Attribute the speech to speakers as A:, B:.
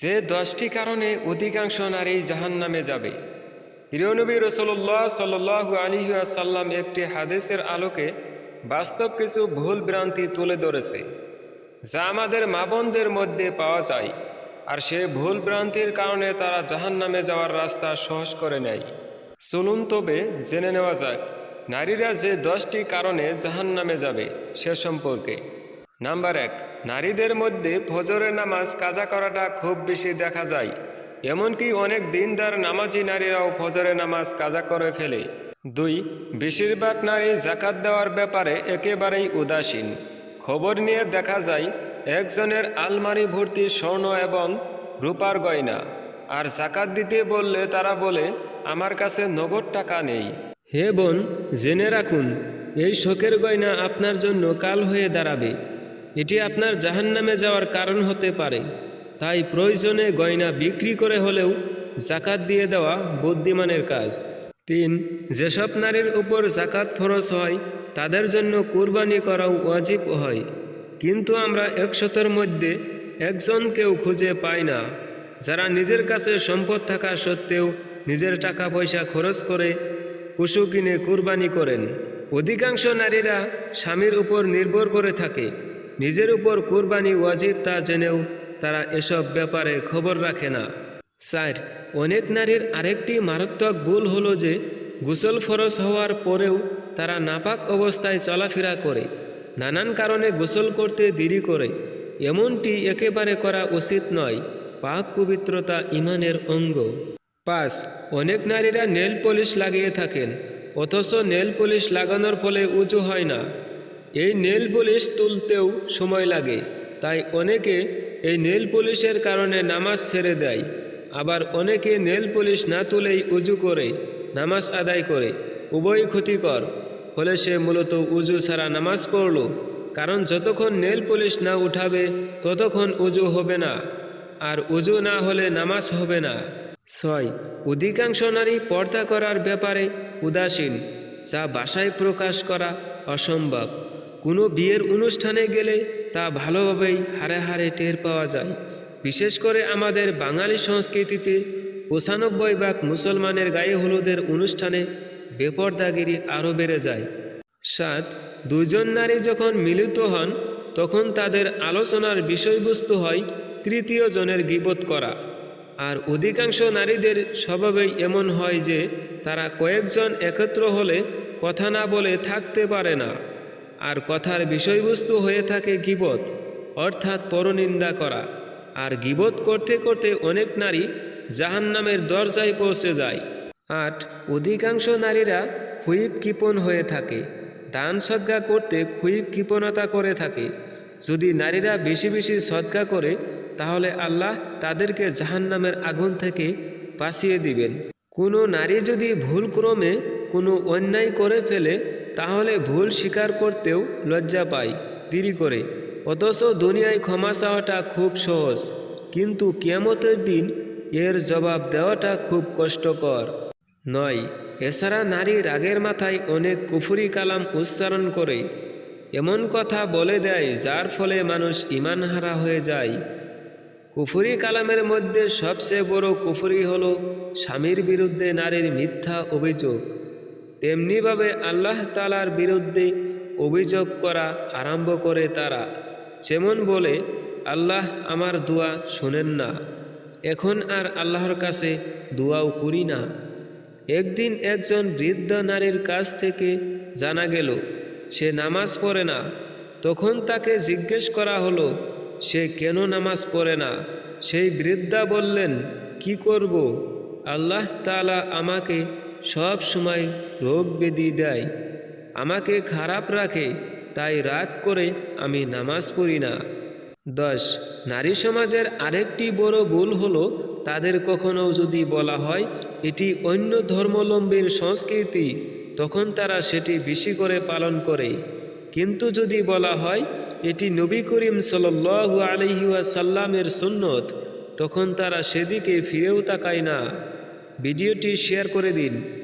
A: যে দশটি কারণে অধিকাংশ নারী জাহান্নামে যাবে। প্রিয়নবী রসল্লাহ সাল্লাহ আলিহাসাল্লাম একটি হাদিসের আলোকে বাস্তব কিছু ভুল ভ্রান্তি তুলে ধরেছে, যা আমাদের মাবোনদের মধ্যে পাওয়া যায়, আর সে ভুল ভ্রান্তির কারণে তারা জাহান্নামে যাওয়ার রাস্তা সহজ করে নেয়। চলুন তবে জেনে নেওয়া যাক, নারীরা যে দশটি কারণে জাহান্নামে যাবে সে সম্পর্কে। নাম্বার এক, নারীদের মধ্যে ফজরের নামাজ কাজা করাটা খুব বেশি দেখা যায়। এমনকি অনেক দিনদার নামাজি নারীরাও ফজরের নামাজ কাজা করে ফেলে। দুই, বেশিরভাগ নারী জাকাত দেওয়ার ব্যাপারে একেবারেই উদাসীন। খবর নিয়ে দেখা যায়, একজনের আলমারি ভর্তি স্বর্ণ এবং রূপার গয়না। আর জাকাত দিতে বললে তারা বলে, আমার কাছে নগদ টাকা নেই। হে বোন, জেনে রাখুন, এই শোকের গয়না আপনার জন্য কাল হয়ে দাঁড়াবে। এটি আপনার জাহান্নামে যাওয়ার কারণ হতে পারে। তাই প্রয়োজনে গয়না বিক্রি করে হলেও জাকাত দিয়ে দেওয়া বুদ্ধিমানের কাজ। তিন, যেসব নারীর উপর জাকাত ফরজ হয়, তাদের জন্য কুরবানি করাও ওয়াজিব হয়। কিন্তু আমরা একশতের মধ্যে একজনকেও খুঁজে পাই না। যারা নিজের কাছে সম্পদ থাকা সত্ত্বেও নিজের টাকা পয়সা খরচ করে পশু কিনে কুরবানি করেন। অধিকাংশ নারীরা স্বামীর উপর নির্ভর করে থাকে। নিজের উপর কুরবানি ওয়াজিব তা জেনেও তারা এসব ব্যাপারে খবর রাখে না। চার অনেক নারীর আরেকটি মারাত্মক ভুল হলো যে, গোসল ফরজ হওয়ার পরেও তারা নাপাক অবস্থায় চলাফেরা করে, নানান কারণে গোসল করতে দেরি করে। এমনটি একেবারে করা উচিত নয়, পাক পবিত্রতা ইমানের অঙ্গ। পাঁচ, অনেক নারীরা নেল পলিশ লাগিয়ে থাকেন, অথচ নেল পলিশ লাগানোর ফলে উঁচু হয় না। এই নেল পলিশ তুলতেও সময় লাগে, তাই অনেকে এই নেল পলিশের কারণে নামাজ ছেড়ে দেয়। আবার অনেকে নেল পলিশ না তুলেই উজু করে, নামাজ আদায় করে, উভয় ক্ষতিকর। ফলে সে মূলত উজু ছাড়া নামাজ পড়ল, কারণ যতক্ষণ নেল পলিশ না উঠাবে, ততক্ষণ উজু হবে না, আর উজু না হলে নামাজ হবে না। ছয়, অধিকাংশ নারী পর্দা করার ব্যাপারে উদাসীন, যা বাসায় প্রকাশ করা অসম্ভব। কোনো বিয়ের অনুষ্ঠানে গেলে তা ভালোভাবেই হারে হারে টের পাওয়া যায়। বিশেষ করে আমাদের বাঙালি সংস্কৃতিতে পঁচানব্বই ভাগ মুসলমানের গায়ে হলুদের অনুষ্ঠানে বেপর্দাগিরি আরও বেড়ে যায়। সাত দুজন নারী যখন মিলিত হন, তখন তাদের আলোচনার বিষয়বস্তু হয় তৃতীয় জনের গিবত করা। আর অধিকাংশ নারীদের স্বভাবেই এমন হয় যে তারা কয়েকজন একত্র হলে কথা না বলে থাকতে পারে না। আর কথার বিষয়বস্তু হয়ে থাকে গিবত, অর্থাৎ পরনিন্দা করা। আর গিবত করতে করতে অনেক নারী জাহান্নামের দরজায় পৌঁছে যায়। আট, অধিকাংশ নারীরা খুইব কৃপণ হয়ে থাকে। দান সদ্গা করতে খুইব কৃপণতা করে থাকে। যদি নারীরা বেশি বেশি সদ্গা করে, তাহলে আল্লাহ তাদেরকে জাহান্নামের আগুন থেকে বাঁচিয়ে দিবেন। কোনো নারী যদি ভুলক্রমে কোনো অন্যায় করে ফেলে তাহলে ভুল স্বীকার করতেও লজ্জা পায় দেরি করে। অথচ দুনিয়ায় ক্ষমা চাওয়াটা খুব সহজ, কিন্তু কিয়ামতের দিন এর জবাব দেওয়াটা খুব কষ্টকর। নয়, এছাড়া নারী রাগের মাথায় অনেক কুফুরি কালাম উচ্চারণ করে। এমন কথা বলে দেয় যার ফলে মানুষ ইমানহারা হয়ে যায়। কুফুরি কালামের মধ্যে সবচেয়ে বড় কুফুরি হলো স্বামীর বিরুদ্ধে নারীর মিথ্যা অভিযোগ। তেমনিভাবে আল্লাহ তালার বিরুদ্ধে অভিযোগ করা আরম্ভ করে তারা। যেমন বলে, আল্লাহ আমার দোয়া শোনেন না। এখন আর আল্লাহর কাছে দোয়াও করি না। একদিন একজন বৃদ্ধ নারীর কাছ থেকে জানা গেল, সে নামাজ পড়ে না। তখন তাকে জিজ্ঞেস করা হলো, সে কেন নামাজ পড়ে না? সেই বৃদ্ধা বললেন, কি করব? আল্লাহ তালা আমাকে সব সময় রোগ ব্যাধি দেয়। আমাকে খারাপ রাখে, তাই রাগ করে আমি নামাজ পড়ি না। দশ, নারী সমাজের আরেকটি বড় ভুল হলো তাদের কখনো যদি বলা হয় এটি অন্য ধর্মলম্বীর সংস্কৃতি, তখন তারা সেটি বেশি করে পালন করে। কিন্তু যদি বলা হয় এটি নবী করিম সাল্লু আলহিউসাল্লামের সুন্নত, তখন তারা সেদিকে ফিরেও তাকায় না। ভিডিওটি শেয়ার করে দিন।